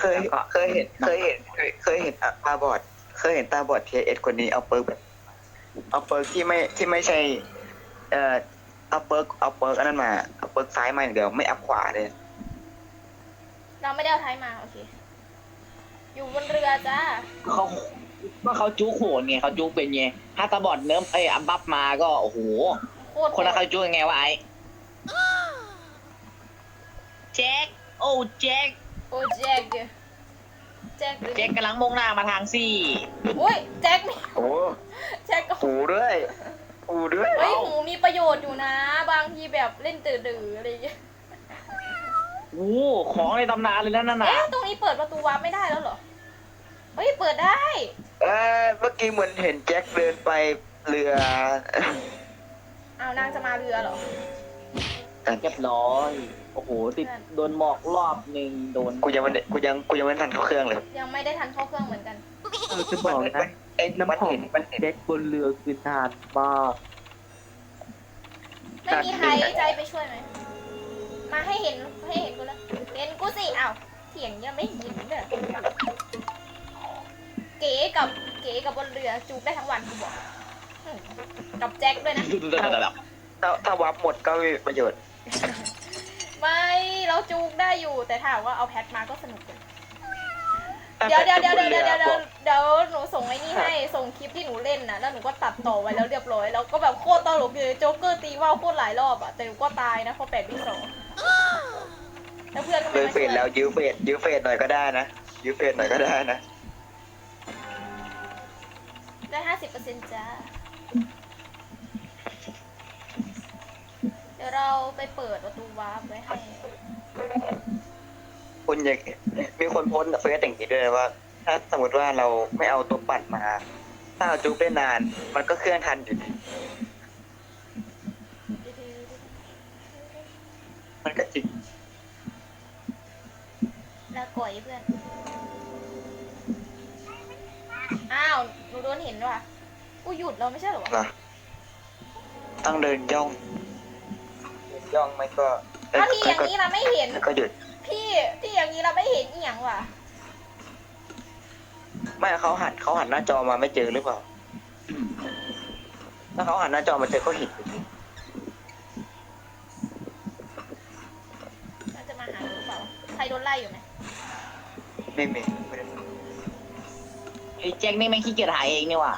เคยแล้วก็เคยเห็นเคยเห็นเคยเคยเห็นตาบอด เคยเห็นตาบอดเทเอสคนนี้เอาเปิร์กแบบเอาเปิร์กที่ไม่ที่ไม่ใช่ เอ่อเอาเปิร์กเอาเปิร์กอันนั้นมาเอาเปิร์กซ้ายมาอย่างเดียวไม่อัพขวาเลย เราไม่ได้เอาไทยมาโอเค อยู่บนเรือจ้า เขาก็เขาจุกโหดไงเขาจุกเป็นไงถ้าตาบอดเนิ้มไอ้ยอัพบัฟมาก็โอ้โหโคตรคนละเขาจุกยังไงวะไอ้แจ็คโอ้แจ็คโอ้แจ็คแจ็คแจ็คกำลังมุ่งหน้ามาทางซี่อุ้ยแจ็คนี่โอ้แจ็คก็หูด้วยหูด้วยเฮ้ยหูมีประโยชน์อยู่นะ บางทีแบบเล่นตื่นดื้อๆอะไรอย่างเงี้ยโอ้โหของในตำนานเลยนะนั่นน่ะเอ๊ะตรงนี้เปิดประตูวาร์ปไม่ได้แล้วเหรอเฮ้ยเปิดได้ เออเมื่อกี้เหมือนเห็นแจ็คเดินไปเรือ เอาวนางจะมาเรือเหรอ เรียบร้อย โอ้โห ติดโดนหมอกรอบหนึ่งโดนกูยังไม่ได้กูยังกูยังไม่ทันเข้าเครื่องเลยยังไม่ได้ทันเข้าเครื่องเหมือนกันเออจะบอกนะไอ้น้ำน้ำมันหอมเห็นมันเห็นเด็กบนเรือคือนานมากไม่มีใครใจไปช่วยไหมมาให้เห็นให้เห็นกูแล้วเห็นกูสิอ้าวเถียงยังไม่เห็นเด้อเก๋กับเก๋กับบนเรือจูบได้ทั้งวันกูบอกอืมกับแจ็คด้วยนะถ้าถ้าวับหมดก็ไม่มีประโยชน์ ไม่เราจูงได้อยู่แต่ถ้าหากว่าเอาแพทมาก็สนุกอยู่เดี๋ยวเดี๋ยวเดี๋ยวเดี๋ยวเดี๋ยวเดี๋ยวเดี๋ยวหนูส่งไอ้นี่ให้ส่งคลิปที่หนูเล่นนะแล้วหนูก็ตัดต่อไว้แล้วเรียบร้อยแล้วก็แบบโคตรตลกเลยโจ๊กเกอร์ตีว่าวโคตรหลายรอบอะแต่หนูก็ตายนะเพราะแปดวิสองแล้วเพื่อนก็ไม่เลยเฟดแล้วยื้เฟดยื้เฟดหน่อยก็ได้นะยื้เฟดหน่อยก็ได้นะได้ห้าสิบเปอร์เซ็นต์จ้า เดี๋ยวเราไปเปิดประตูวาร์ปไว้ให้ คุณอยากมีคนโพสต์เฟซอย่างนี้ด้วยว่า ถ้าสมมติว่าเราไม่เอาตัวปั่นมา ถ้าเราจุกได้นาน มันก็เคลื่อนทันอยู่ดีมันก็จริงแล้วก่อยเพื่อน อ้าวหนูโดนเห็นว่ะกูหยุดแล้วไม่ใช่เหรอวะนะต้องเดินย่องเดิน ย่องไม่ก็ถ้าที่อย่างนี้เราไม่เห็น แล้วก็หยุด พี่ที่อย่างนี้เราไม่เห็นอีหยังว่ะไม่เขาหันเขาหันหน้าจอมาไม่เจอหรือเปล่า ถ้าเขาหันหน้าจอมาเจอก็เห็นอยู่ดีน่าจะมาหาหนูหรือเปล่าใครโดนไล่อยู่ไหมไม่มีไม่ได้ไอ้แจ็คนี่ไม่งขี้เกียจหายเองนี่ว่ะ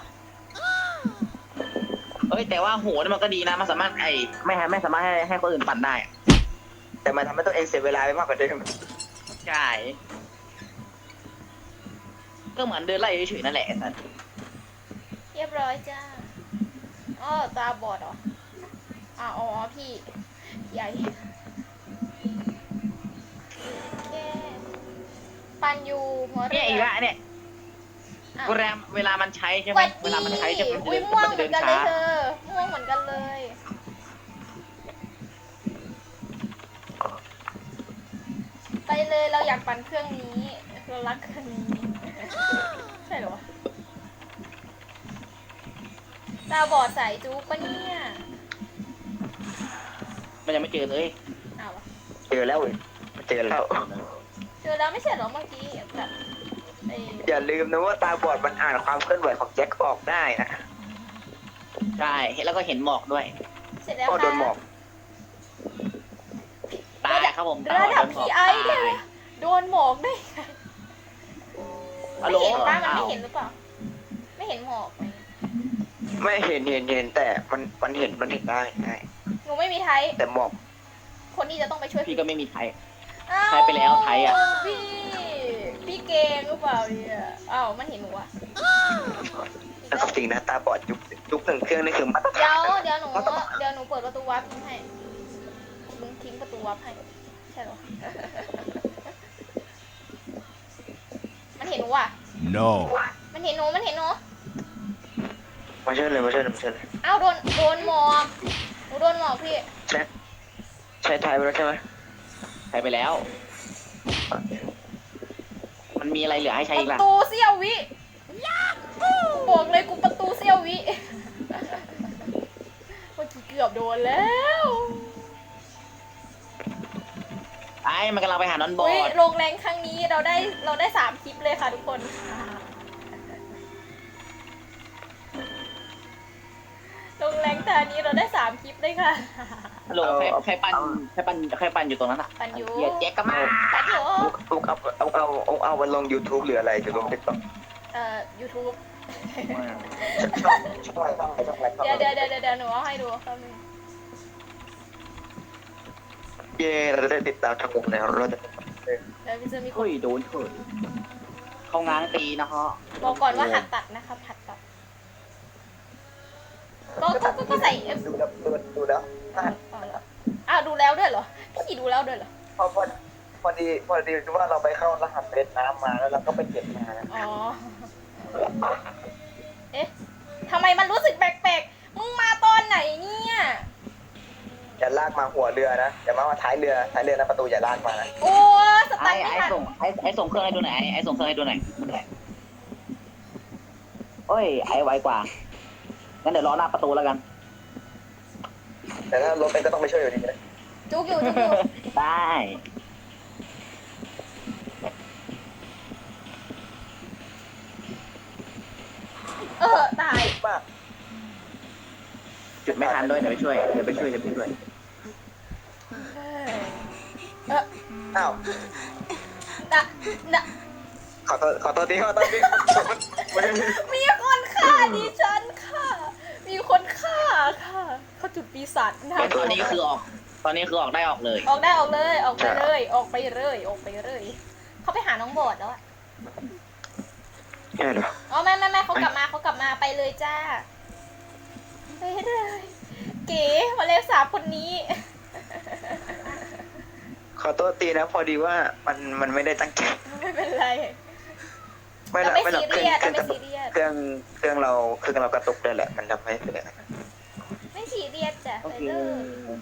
เอ้ยแต่ว่าโหนี่มันก็ดีนะมันสามารถไอ้ไม่ให้ไม่สามารถให้ให้คนอื่นปั่นได้อะแต่มันทำให้ตัวเองเสียเวลาไปมากกว่าเดิมใช่ก็เหมือนเดินไล่เฉยๆนั่นแหละไอ้สัสเรียบร้อยจ้าอ๋อตาบอดเหรออ่าอ๋อพี่ใหญ่แกปันยูหัวเรืเนี่ยอีกละเนี่ยอ้าว เวลาเวลามันใช้ใช่ไหสมวัสเวลามันใช้จะดีมันอุ้ยจะม่วงมันเหจะมืเดิอนนกันเลยช้าเธอ ม่วงเหมือนกันเลย ไปเลยเราอยากปั่นเครื่องนี้ เรารักเครื่องนี้ ใช่เหรอวะตาบอดใส่จุ๊บปะเนี่ยมันยังไม่เจอเลย อ้าววะเจอแล้วเว้ยเจอแล้ว เจอแล้วไม่ใช่เหรอเมื่อกี้แบบไอ้อย่าลืมนะว่าตาบอดมันอ่านความเคลื่อนไหวของแจ็คออกได้นะใช่แล้วก็เห็นหมอกด้วย เสร็จแล้วก็ค่ะโดนหมอก ตายครับผมระดับโนหมพีกไอเนี่ยนะโดนหมอกได้ไงฮัลไม่โหลเห็นป้ามันไม่อ้าวเห็นหรือเปล่า ไม่เห็นหมอกไหมไม่เห็นเห็นเห็นแต่มันมันเห็นมันเห็นได้ได้หนูไม่มีไทย แต่หมอก คนที่จะต้องไปช่วยพี่ก็ไม่มีไทย อ้าวใช้ไปแล้วไทยอะ พี่ พี่เกงหรือเปล่าเนี่ยอ้าวมันเห็นหนูอะแล้วก็จริงนะตาบอดยุคยุคหนึ่งเครื่องนี่คือมาตรเดี๋ฐายนวเดี๋ยวหนูเดี๋ยวหนูเปิดประตูวับทิ้งให้ทิ้งทิ้งประตูวับให้ ใช่เหรอ มันเห็นหนูอะ No. มันเห็นหนูมันเห็นหนู มาเชิญเลยมาเชิญเลยมาเชิญเลยอ้าวโดนโดนหมอกหนูโดนหมอกพี่ ใช้ใช้ไทยไปแล้วใช่ไหม ใช้ไปแล้ว มันมีอะไรเหลือให้ใช้ปอีกระล่ะตูเซี่ยววิบอกเลยกูประตูเซี่ยววิเมื่อกี้เกือบโดนแล้วไอ้มันกำลังไปหานอนบออุ้ยร์ดลงแรงครั้งนี้เราได้เราได้สามคลิปเลยค่ะทุกคน ลงแรงตอนนี้เราได้สามคลิปเลยค่ะ ฮัลโหลใครใครปั่นใครปั่นใครปั่นอยู่ตรงนั้นอะปั่นอยู่ เหี้ยแจ็คก็มาปันอยู่เอาเอาเอาเอาเอาเอามันลง YouTube หรืออะไรจะลง TikTok เอ่อ YouTube ช่องช่องอะไรช่องอะไรช่องอะไรช่องเดี๋ยวอะไรเดี๋ยวเดี๋ยวเดี๋ยวหนูเอาให้ดูครับนึงเย้เราจะได้ติดตามช่องวงแล้วเราจะเดี๋ยวพี่จะมีคนเฮ้ยโดนเถิดเขาง้างตีนะฮะบอกก่อนว่าหัดตัดนะครับหัดตัด ก็ก็ก็ก็ใส่เอฟดูแล้วดูดูแล้วอ้าวดูแล้วด้วยเหรอ พี่ดูแล้วด้วยเหรอ พอพอพอดีพอดีว่าเราไปเข้ารหัสเล่นน้ำมาแล้วเราก็ไปเก็บมานะอ๋อ เอ๊ะทำไมมันรู้สึกแปลกๆ มึงมาตอนไหนเนี่ย อย่าลากมาหัวเรือนะอย่ามาว่าท้ายเรือท้ายเรือนะประตูอย่าลากมานะโอ้สตัไอ้นไม่ไอ้ทันส่งไอ้ไอ้ส่งเครื่องให้ดูหน่อยไอ้ไอ้ส่งเครื่องให้ดูหน่อยเอ้ยไอ้ไวกว่า งั้นเดี๋ยวรอหน้าประตูแล้วกัน แต่ถ้ารถเป็นก็ต้องไปช่วยอยู่ดีนะจุกอยู่จุกอยู่ได้เออตายมากจุดไม่ทันด้วยเดี๋ยวไปช่วย เดี๋ยวไปช่วยเดี๋ยวไปช่วยเฮ้ยเอออ้าวนะนะขอโทษขอโทษทีขอโทษที มีคนฆ่าดิฉัน ค่ะมีคนฆ่าค่ะเขาจุดปีศาจนะตอนนี้คือออก ตอนนี้คือออกได้ออกเลย ออกได้ออกเลย ออกไปเลย ออกไปเลยออกไปเลยเขาไปหาน้องบอดแล้วอะแค่เหรออ๋อไม่ไม่ไม่เขากลับมาเขากลับมาไปเลยจ้าไปเลย เก๋มาเลสาบคนนี้ ขอโทษทีนะ พอดีว่ามันมันไม่ได้ตั้งใจไม่เป็นไร ไม่เราละไม่ไม่ละซีเครื่เรีองยสเครื่เราองไม่ซีเรียสเครื่องเครื่องเราเครื่องเรากระตุกด้วยแหละ มันทำให้เป็นอย่างนั้นไม่ซีเรียสจ้ะโอไปเคเลย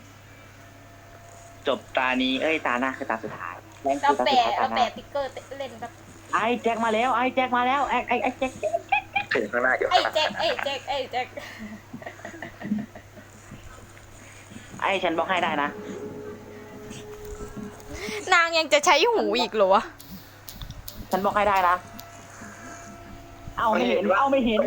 จบตานี้ เอ้ย ตาหน้าคือตาสุดท้ายแรงเราคือตาสุดแปะท้ายเราตาหน้าแปะติ๊กเกอร์เล่นแบบไอ้แจ็คมาแล้ว ไอ้แจ็คมาแล้ว ไอ้ไอ้ไอ้แจ็คถึงข้างหน้าอยู่ไอ้แจ็คไอ้แจ็คไอ้แจ็คไอ้ฉันบอกให้ได้นะ นางยังจะใช้หูอีกเหรอวะฉันบอกให้ได้นะ เอาไม่เห็นเอาไม่เห็น